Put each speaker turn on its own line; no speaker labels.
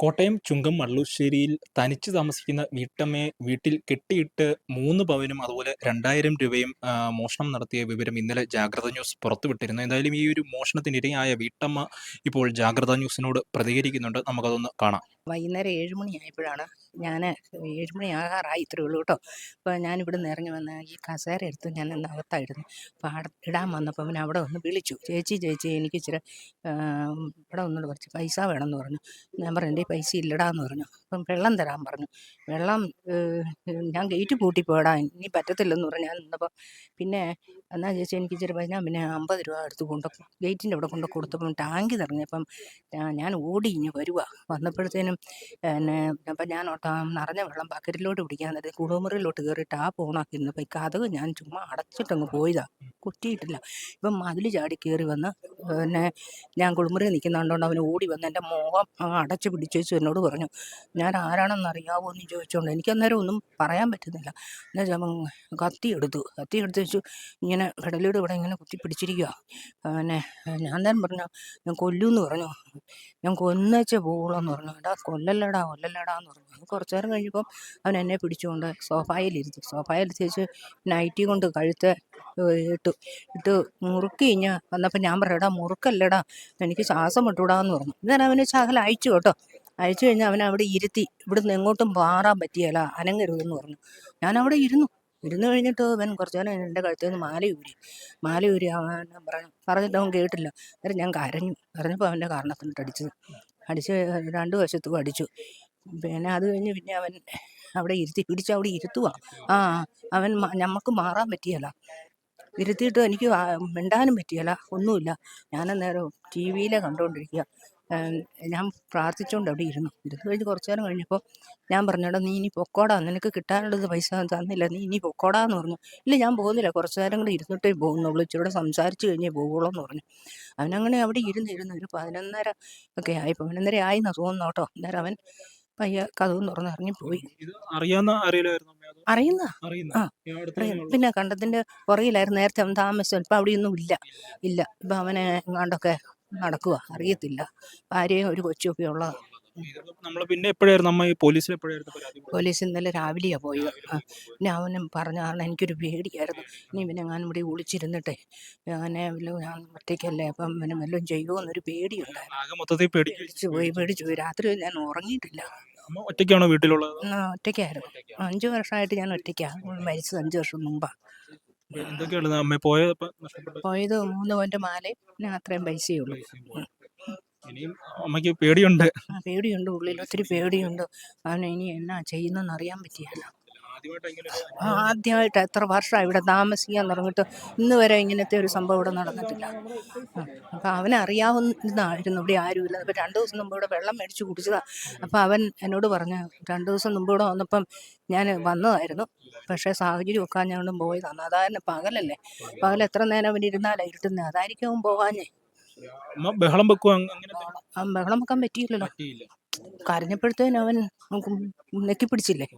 കോട്ടയം ചുങ്കം മള്ളൂശ്ശേരിയിൽ തനിച്ച് താമസിക്കുന്ന വീട്ടമ്മയെ വീട്ടിൽ കെട്ടിയിട്ട് മൂന്ന് പവനും അതുപോലെ രണ്ടായിരം രൂപയും മോഷണം നടത്തിയ വിവരം ഇന്നലെ ജാഗ്രത ന്യൂസ് പുറത്തുവിട്ടിരുന്നു. എന്തായാലും ഈ ഒരു മോഷണത്തിനിരയായ വീട്ടമ്മ ഇപ്പോൾ ജാഗ്രത ന്യൂസിനോട് പ്രതികരിക്കുന്നുണ്ട്. നമുക്കതൊന്ന് കാണാം.
വൈകുന്നേരം ഏഴ് മണിയായപ്പോഴാണ് ഞാൻ ഏഴ് മണി ആകാറായി ഇത്രേ ഉള്ളൂ കേട്ടോ. അപ്പോൾ ഞാൻ ഇവിടെ നിന്ന് ഇറങ്ങി വന്ന ഈ കസേര എടുത്ത് ഞാൻ ഇന്ന് അകത്തായിരുന്നു. അപ്പോൾ അവിടെ ഇടാൻ വന്നപ്പോൾ പിന്നെ അവിടെ ഒന്ന് വിളിച്ചു. ചേച്ചി ചേച്ചി എനിക്ക് ഇച്ചിരി ഇവിടെ ഒന്നുകൂടെ കുറച്ച് പൈസ വേണമെന്ന് പറഞ്ഞു. ഞാൻ പറഞ്ഞു എന്റെ പൈസ ഇല്ലടാന്ന് പറഞ്ഞു. അപ്പം വെള്ളം തരാൻ പറഞ്ഞു. വെള്ളം ഞാൻ ഗേറ്റ് പൂട്ടി പൂട്ടിപ്പോടാ ഇനി പറ്റത്തില്ലെന്ന് പറഞ്ഞു. ഞാൻ നിന്നപ്പോൾ പിന്നെ എന്നാ ചേച്ചി എനിക്ക് ഇച്ചിരി പൈസ ഞാൻ പിന്നെ അമ്പത് രൂപ എടുത്ത് കൊണ്ട് ഗേറ്റിന്റെ അവിടെ കൊണ്ട് കൊടുത്തപ്പം ടാങ്ക് നിറഞ്ഞപ്പം ഞാൻ ഓടി ഇനി വരുക വന്നപ്പോഴത്തേനും പിന്നെ അപ്പം ഞാൻ ഓട്ടാ നിറഞ്ഞ വെള്ളം ബക്കറ്റിലോട്ട് പിടിക്കാൻ നേരത്തെ കുളിമുറിയിലോട്ട് കയറി ടാപ്പ് ഓണാക്കി ഇരുന്നപ്പോൾ ഈ കഥക് ഞാൻ ചുമ്മാ അടച്ചിട്ടങ്ങ് പോയതാണ് കുറ്റിയിട്ടില്ല ഇപ്പം മതിൽ ചാടി കയറി വന്ന് പിന്നെ ഞാൻ കുളിമുറി നിൽക്കുന്നതുകൊണ്ട് അവൻ ഓടി വന്ന് എന്റെ മുഖം അടച്ച് പിടിച്ചു വെച്ചു എന്നോട് പറഞ്ഞു ഞാൻ ആരാണെന്ന് അറിയാവോ? എന്ന് ചോദിച്ചുകൊണ്ട് എനിക്കന്നേരം ഒന്നും പറയാൻ പറ്റുന്നില്ല. എന്നാൽ അവൻ കത്തി എടുത്തു. കത്തി എടുത്ത് വെച്ചു. ഇങ്ങനെ കടലിയുടെ ഇവിടെ ഇങ്ങനെ കുത്തി പിടിച്ചിരിക്കുക പിന്നെ ഞാൻ തന്നെ പറഞ്ഞു ഞാൻ കൊല്ലൂന്ന് പറഞ്ഞു. ഞാൻ കൊന്നേച്ചേ പോകണമെന്ന് പറഞ്ഞു. എടാ കൊല്ലല്ലടാ കൊല്ലല്ലടാ എന്ന് പറഞ്ഞു. അത് കുറച്ച് നേരം കഴിഞ്ഞപ്പം അവൻ എന്നെ പിടിച്ചുകൊണ്ട് സോഫായിലിരുത്തി സോഫായിലിരുത്തി വെച്ച് നൈറ്റി കൊണ്ട് കഴുത്ത് ഇട്ടു ഇട്ട് മുറുക്കി കഴിഞ്ഞ് വന്നപ്പോൾ ഞാൻ പറയാം എടാ മുറുക്കല്ലടാ എനിക്ക് ശ്വാസം വിട്ടൂടാന്ന് പറഞ്ഞു. ഞാൻ അവന് ശകലം അയച്ചു കേട്ടോ. അയച്ചു കഴിഞ്ഞാൽ അവനെ അവിടെ ഇരുത്തി ഇവിടുന്ന് എങ്ങോട്ടും മാറാൻ പറ്റിയല്ല അനങ്ങരുതെന്ന് പറഞ്ഞു. ഞാൻ അവിടെ ഇരുന്നു. ഇരുന്ന് കഴിഞ്ഞിട്ട് അവൻ കുറച്ച് നേരം എന്റെ കഴുത്തിൽ നിന്ന് മാല ഊരി മാല ഊരി അവൻ പറഞ്ഞു പറഞ്ഞിട്ട് അവൻ കേട്ടില്ല. അന്നേരം ഞാൻ കരഞ്ഞു. കരഞ്ഞപ്പോൾ അവന്റെ കാരണത്തിനിട്ട് അടിച്ചത് അടിച്ച് രണ്ട് വശത്തും അടിച്ചു. പിന്നെ അത് കഴിഞ്ഞ് പിന്നെ അവൻ അവിടെ ഇരുത്തി പിടിച്ച് അവിടെ ഇരുത്തുവാ. ആ അവൻ നമുക്ക് മാറാൻ പറ്റിയല്ല ഇരുത്തിയിട്ട് എനിക്ക് മിണ്ടാനും പറ്റിയല്ല ഒന്നുമില്ല. ഞാൻ അന്നേരം ടി വിയിലെ കണ്ടുകൊണ്ടിരിക്കുക ഞാൻ പ്രാർത്ഥിച്ചുകൊണ്ട് അവിടെ ഇരുന്നു. ഇരുന്ന് കഴിഞ്ഞ് കുറച്ച് നേരം കഴിഞ്ഞപ്പോൾ ഞാൻ പറഞ്ഞോടാ നീ ഇനി പൊക്കോടാ നിനക്ക് കിട്ടാനുള്ളത് പൈസ തന്നില്ല നീ ഇനി പൊക്കോടാ എന്ന് പറഞ്ഞു. ഇല്ല ഞാൻ പോകുന്നില്ല. കുറച്ച് നേരം കൂടെ ഇരുന്നിട്ടേ പോകുന്നുള്ളൂ ഇച്ചിരി സംസാരിച്ച് കഴിഞ്ഞേ പോകുള്ളൂ എന്ന് പറഞ്ഞു. അവനങ്ങനെ അവിടെ ഇരുന്ന് ഇരുന്ന് ഒരു പതിനൊന്നര ഒക്കെ ആയി. പതിനൊന്നര ആയി എന്നാ തോന്നുന്നു കേട്ടോ. അന്നേരം അവൻ പയ്യ കഥവും തുറന്ന് ഇറങ്ങിപ്പോയി.
പോയി അറിയാവുന്ന അറിയില്ലായിരുന്നു
അറിയുന്ന. പിന്നെ കണ്ടത്തിന്റെ പുറകിലായിരുന്നു നേരത്തെ അവൻ താമസിച്ചത്. ഇപ്പം അവിടെയൊന്നും ഇല്ല. ഇല്ല ഇപ്പം അവനെ എങ്ങാണ്ടൊക്കെ നടക്കുക അറിയത്തില്ല. ഭാര്യയും ഒരു കൊച്ചുമൊക്കെ ഉള്ളതാണ്
നമ്മൾ പിന്നെ എപ്പോഴായിരുന്നു? അമ്മ ഈ പോലീസിൽ എപ്പോഴായിരുന്നു പരാതി
പോലീസ് ഇന്നലെ രാവിലെയാ പോയത്. പിന്നെ അവനും പറഞ്ഞ കാരണം എനിക്കൊരു പേടിയായിരുന്നു. ഇനി പിന്നെ ഞാൻ ഇവിടെ ഒളിച്ചിരുന്നിട്ടെ അങ്ങനെ ഞാൻ ഒറ്റയ്ക്കല്ലേ? അപ്പം പിന്നെ വല്ലതും ചെയ്യുമോ എന്നൊരു പേടിയുണ്ടായിരുന്നു
മൊത്തത്തിൽ പേടിച്ചു
പോയി പേടിച്ചു പോയി. രാത്രി ഞാൻ ഉറങ്ങിയിട്ടില്ല.
അമ്മ ഒറ്റയ്ക്കാണോ വീട്ടിലുള്ളത്?
ആ, ഒറ്റയ്ക്കായിരുന്നു. അഞ്ച് വർഷമായിട്ട് ഞാൻ ഒറ്റയ്ക്കാണ് മരിച്ചത് അഞ്ചു വർഷം മുമ്പാണ്
എന്തൊക്കെയാണ് അമ്മ പോയപ്പോ നഷ്ടപ്പെട്ടത്?
പോയത് മൂന്ന് പോയിന്റ് മാലയും പിന്നെ അത്രയും പൈസയേ ഉള്ളൂ.
പൈസയും ഇനിയും അമ്മയ്ക്ക് പേടിയുണ്ട്.
ആ പേടിയുണ്ട് ഉള്ളിൽ. ഒത്തിരി പേടിയുണ്ട്. അവൻ ഇനി എന്നാ ചെയ്യുന്നറിയാൻ അറിയാൻ പറ്റിയല്ല.
ആദ്യമായിട്ട്
എത്ര വർഷമായി ഇവിടെ താമസിക്കാൻ തുടങ്ങിയിട്ട് ഇന്ന് വരെ ഇങ്ങനത്തെ ഒരു സംഭവം ഇവിടെ നടന്നിട്ടില്ല. അപ്പം അവനെ അറിയാവുന്നതായിരുന്നു. ഇവിടെ ആരുമില്ല. അപ്പം രണ്ട് ദിവസം മുമ്പ് ഇവിടെ വെള്ളം മേടിച്ച് കുടിച്ചതാ. അപ്പം അവൻ എന്നോട് പറഞ്ഞു രണ്ടു ദിവസം മുമ്പ് ഇവിടെ വന്നപ്പം ഞാൻ വന്നതായിരുന്നു. പക്ഷേ സാഹചര്യം ഒക്കെ ഞാൻ പോയതാണ് അതായത് പകലല്ലേ. പകൽ എത്ര നേരം അവൻ ഇരുന്നാലേ ഇരുട്ടുന്നേ അതായിരിക്കും പോകാഞ്ഞേ
ബഹളം
വെക്കും ബഹളം വെക്കാൻ പറ്റിയില്ലല്ലോ.
പറ്റിയില്ല.
കരഞ്ഞപ്പോഴത്തേനും അവൻ നെക്കി പിടിച്ചില്ലേ?